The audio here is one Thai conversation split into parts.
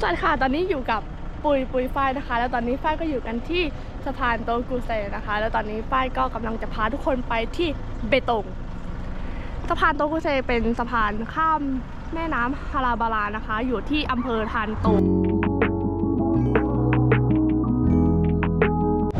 สวัสดีค่ะ ตอนนี้อยู่กับปุยปุยฝ้ายนะคะ แล้วตอนนี้ฝ้ายก็อยู่กันที่สะพานโตกูเซนะคะ แล้วตอนนี้ฝ้ายก็กำลังจะพาทุกคนไปที่เบตง สะพานโตกูเซเป็นสะพานข้ามแม่น้ำฮาราบารานะคะ อยู่ที่อำเภอทานโต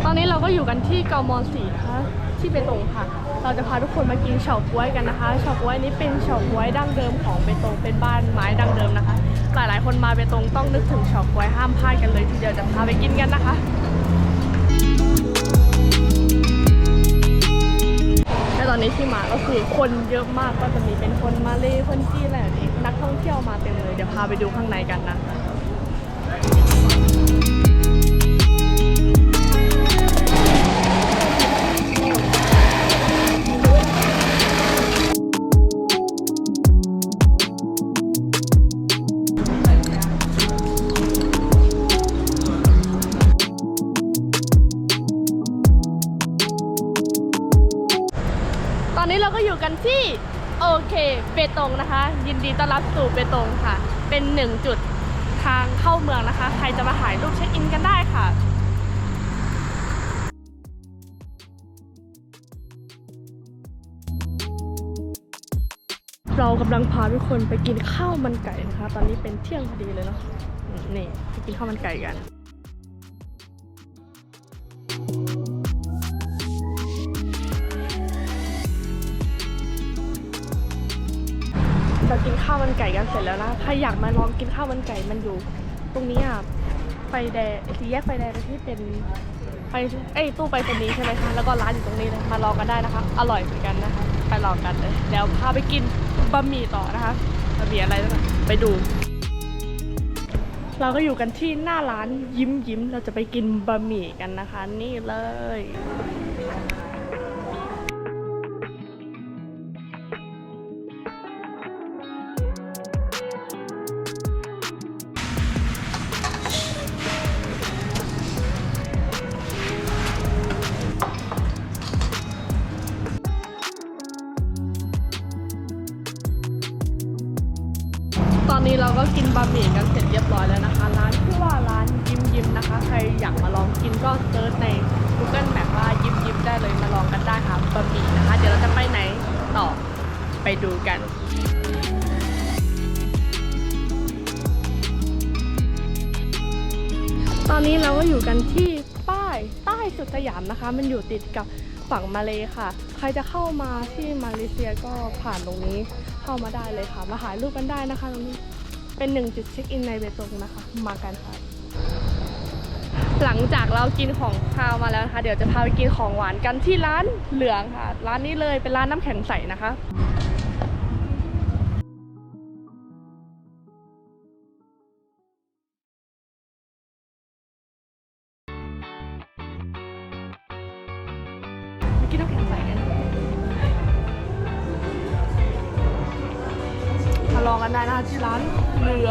ตอนนี้เราก็อยู่กันที่เกามอนสีนะคะ ที่เบตงค่ะ เราจะพาทุกคนมากินเฉาก๊วยกันนะคะเฉาก๊วยนี้เป็นเฉาก๊วยดั้งเดิมของเบตงเป็นบ้านไม้ดั้งเดิมนะคะ หลายๆ คนมาเบตงต้องนึกถึงเฉาก๊วยห้ามพลาดกันเลยทีเดียวจะพาไปกินกันนะคะและตอนนี้ที่มาก็คือคนเยอะมากก็จะมีเป็นคนมาเลยคนจีนอะไรแบบนี้นักท่องเที่ยวมาเต็มเลยเดี๋ยวพาไปดูข้างในกันนะ ก็อยู่กันที่โอเคเบตงนะคะ ยินดีต้อนรับสู่เบตงค่ะ เป็นหนึ่งจุดทางเข้าเมืองนะคะ ใครจะมาถ่ายรูปเช็คอินกันได้ค่ะเรากำลังพาทุกคนไปกินข้าวมันไก่นะคะ ตอนนี้เป็นเที่ยงพอดีเลยเนาะนี่ไปกินข้าวมันไก่กัน มันไก่กันเสร็จแล้วนะใครอยากมาลองกินข้าวมันไก่มันอยู่ ตรงนี้อะไฟแดงสีแยกไฟแดงที่เป็นไฟเอ้ตู้ไปตรษณีย์ใช่ไหมคะแล้วก็ร้านอยู่ตรงนี้เลยมาลองกันได้นะคะ อร่อยเหมือนกันนะคะไปลองกันเลยเดี๋ยวพาไปกินบะหมี่ต่อนะคะบะหมี่อะไรนะไปดู เราก็อยู่กันที่หน้าร้านยิ้มยิ้มเราจะไปกินบะหมี่กันนะคะ นี่เลย นี้เราก็กินบะหมี่กันเสร็จเรียบร้อยแล้วนะคะ ร้านชื่อว่าร้านยิ้มยิ้มนะคะ ใครอยากมาลองกินก็เซิร์ชใน Google Map ว่ายิ้มยิ้มได้เลยมาลองกันได้ค่ะบะหมี่นะคะ เดี๋ยวเราจะไปไหนต่อไปดูกันตอนนี้เราก็อยู่กันที่ป้ายใต้สุดสยามนะคะ มันอยู่ติดกับฝั่งมาเลยค่ะ ใครจะเข้ามาที่มาเลเซียก็ผ่านตรงนี้เข้ามาได้เลยค่ะ มาถ่ายรูปกันได้นะคะตรงนี้ เป็นหนึ่งจุดเช็คอินในเบตงนะคะ มากันค่ะ หลังจากเรากินของคาวมาแล้วนะคะ เดี๋ยวจะพาไปกินของหวานกันที่ร้านเหลืองค่ะ ร้านนี้เลยเป็นร้านน้ำแข็งใสนะคะกินน้ำแข็งใส องกันได้นะคะที่ร้านเรือ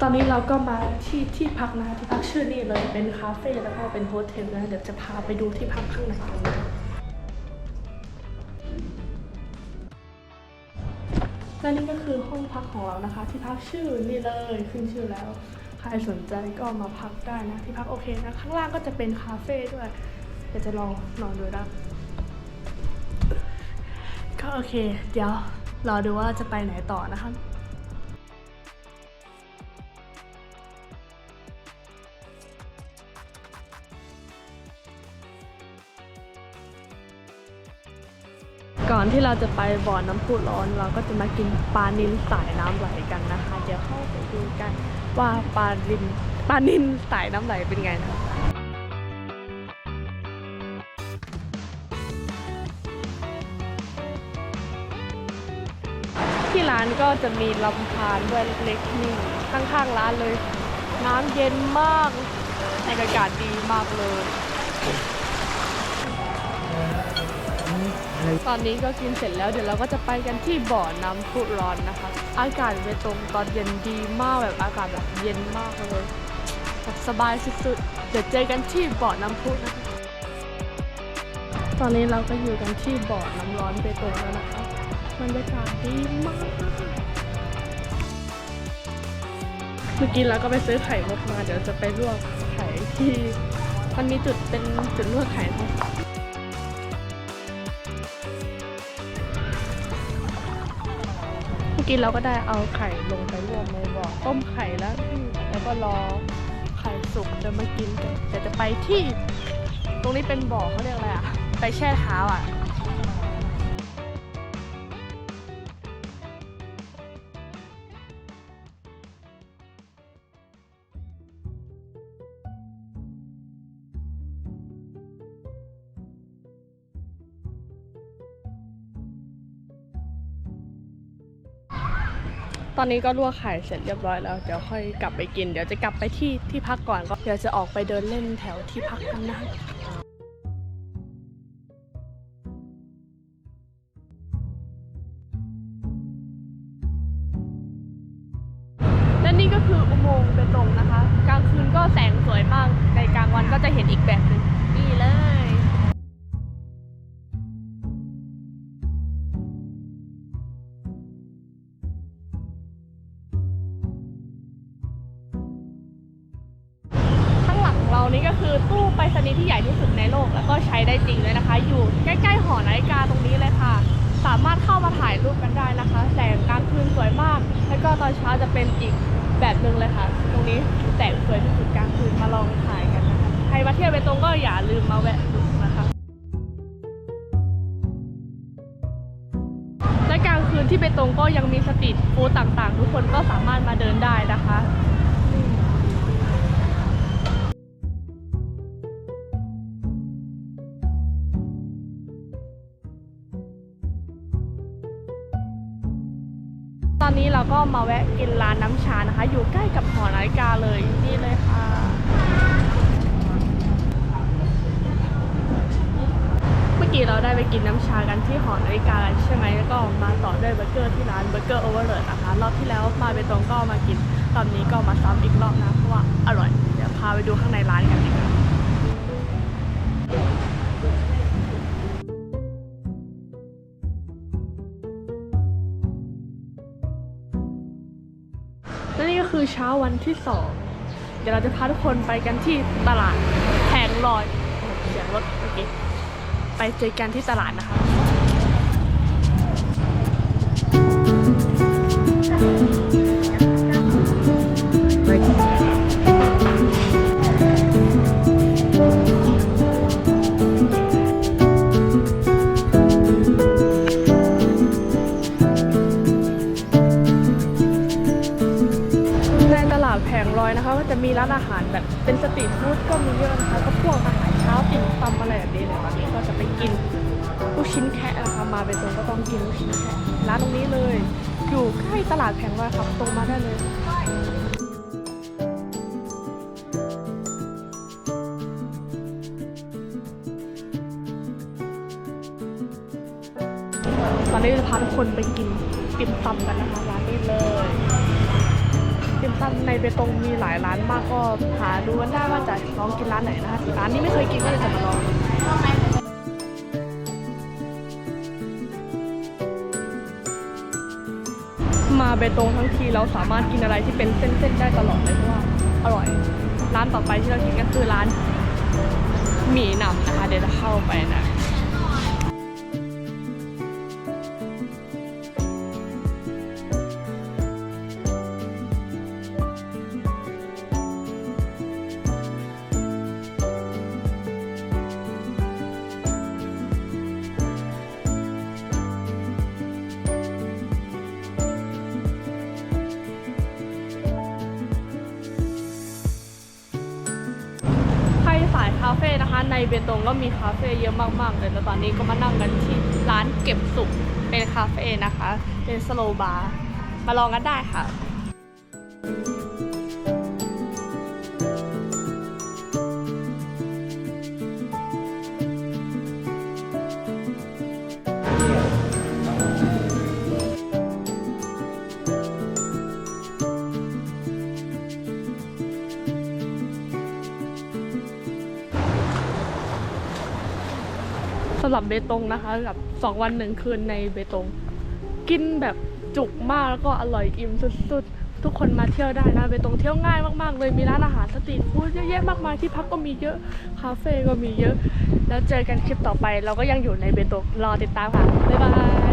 ตอนนี้เราก็มาที่ที่พักนะคะที่พักชื่อนี่เลยเป็นคาเฟ่แล้วก็เป็นโฮเทลนะเดี๋ยวจะพาไปดูที่พักข้างในกันนะและนี่ก็คือห้องพักของเรานะคะ ที่พักชื่อนี่เลยขึ้นชื่อแล้วใครสนใจก็มาพักได้นะที่พักโอเคนะข้างล่างก็จะเป็นคาเฟ่ด้วยเดี๋ยวจะลองนอนดูนะ ก็โอเค เดี๋ยวรอดูว่าจะไปไหนต่อนะคะก่อนที่เราจะไปบ่อน้ำพุร้อนเราก็จะมากินปลานิลสายน้ำไหลกันนะคะ เดี๋ยวเข้าไปดูกันว่าปลานิลปลานิลสายน้ำไหลเป็นไงนะคะ ร้านก็จะมีลำธารด้วยเล็กๆนี่ข้างๆร้านเลย น้ำเย็นมากบรรยากาศดีมากเลย ตอนนี้ก็กินเสร็จแล้วเดี๋ยวเราก็จะไปกันที่บ่อน้ำพุร้อนนะคะ อากาศเวตรงตอนเย็นดีมากแบบอากาศแบบเย็นมากเลยแบบสบายสุดๆ เดี๋ยวเจอกันที่บ่อน้ำพุนะคะ ตอนนี้เราก็อยู่กันที่บ่อน้ำร้อนเบตงแล้วนะคะ บรรยากาศดีมาก เมื่อกี้เราก็ไปซื้อไข่มุกมา เดี๋ยวจะไปลวกไข่ที่ มันมีจุดเป็นจุดลวกไข่นะเมื่อกี้เราก็ได้เอาไข่ลงไปลวกในบ่อต้มไข่แล้ว แล้วก็รอไข่สุกจะมากินกันเดี๋ยวจะไปที่ ตรงนี้เป็นบ่อเขาเรียกอะไรอะไปแช่เท้าอะ ตอนนี้ก็ลวกไข่เสร็จเรียบร้อยแล้ว เดี๋ยวค่อยกลับไปกิน เดี๋ยวจะกลับไปที่ที่พักก่อนก็เดี๋ยวจะออกไปเดินเล่นแถวที่พักกันนะและนี่ก็คืออุโมงค์เบตงนะคะ กลางคืนก็แสงสวยมาก ในกลางวันก็จะเห็นอีกแบบหนึ่งนี่เลย นี่ก็คือตู้ไปรษณีย์ที่ใหญ่ที่สุดในโลก แล้วก็ใช้ได้จริงเลยนะคะ อยู่ใกล้ๆหอนาฬิกาตรงนี้เลยค่ะ สามารถเข้ามาถ่ายรูปกันได้นะคะ แสงกลางคืนสวยมาก แล้วก็ตอนเช้าจะเป็นอีกแบบหนึ่งเลยค่ะ ตรงนี้แสงสวยที่สุดกลางคืนมาลองถ่ายกันนะคะใครมาเที่ยวเบตงก็อย่าลืมมาแวะดูนะคะและกลางคืนที่เบตงก็ยังมีสตรีทฟู้ดต่างๆ ทุกคนก็สามารถมาเดินได้นะคะ อนนี้เราก็มาแวะกินร้านน้ำชานะคะ อยู่ใกล้กับหอนาฬิกาเลยนี่เลยค่ะเมื่อกี้เราได้ไปกินน้ำชากันที่หอนาฬิกาใช่ไหมแล้วก็มาต่อด้วยเบอร์เกอร์ที่ร้านเบอร์เกอร์โอเวอร์เลยนะคะรอบที่แล้วมาไปตรงก็มากินรอบนี้ก็มาซ้ำอีกรอบนะเพราะว่าอ คือเช้าวันที่สองเดี๋ยวเราจะพาทุกคนไปกันที่ตลาดแผงลอยเสียงรถเมื่อกี้ไปเจอกันที่ตลาดนะคะ อยนะคะ ก็จะมีร้านอาหารแบบเป็นสตรีทฟู้ดก็มีเยอะนะคะ ก็พวกอาหารเช้าติ่มซำอะไรแบบนี้เลยวันนี้ก็จะไปกินลูกชิ้นแคะนะคะ มาเป็นตรงก็ต้องกินลูกชิ้นแคะร้านตรงนี้เลย อยู่ใกล้ตลาดแผงลอยครับตรงมาได้เลยตอนนี้จะพาทุกคนไปกินติ่มซำกันนะคะร้านนี้เลย ติ่มซำในเบตงมีหลายร้านมากก็หาดูกันได้ว่าจะลองกินร้านไหนนะคะร้านนี้ไม่เคยกินก็เลยจะมาลองมาเบตงทั้งทีเราสามารถกินอะไรที่เป็นเส้นๆได้ตลอดเลยเพราะว่าอร่อย ร้านต่อไปที่เรากินก็คือร้านหมี่หนำนะคะ เดี๋ยวจะเข้าไปนะ นะคะ ในเบตงก็มีคาเฟ่เยอะมากๆเลยแล้วตอนนี้ก็มานั่งกันที่ร้านเก็บสุกเป็นคาเฟ่นะคะ เป็นสโลบาร์มาลองกันได้ค่ะ หรับเบตงนะคะกับสองวันหนึ่งคืนในเบตง กินแบบจุกมากแล้วก็อร่อยอิ่มสุดๆ ทุกคนมาเที่ยวได้นะเบตงเที่ยวง่ายมากๆเลยมีร้านอาหารสตรีทฟู้ดเยอะแยะมากมายที่พักก็มีเยอะคาเฟ่ก็มีเยอะ แล้วเจอกันคลิปต่อไป เราก็ยังอยู่ในเบตงรอติดตามค่ะบ๊ายบาย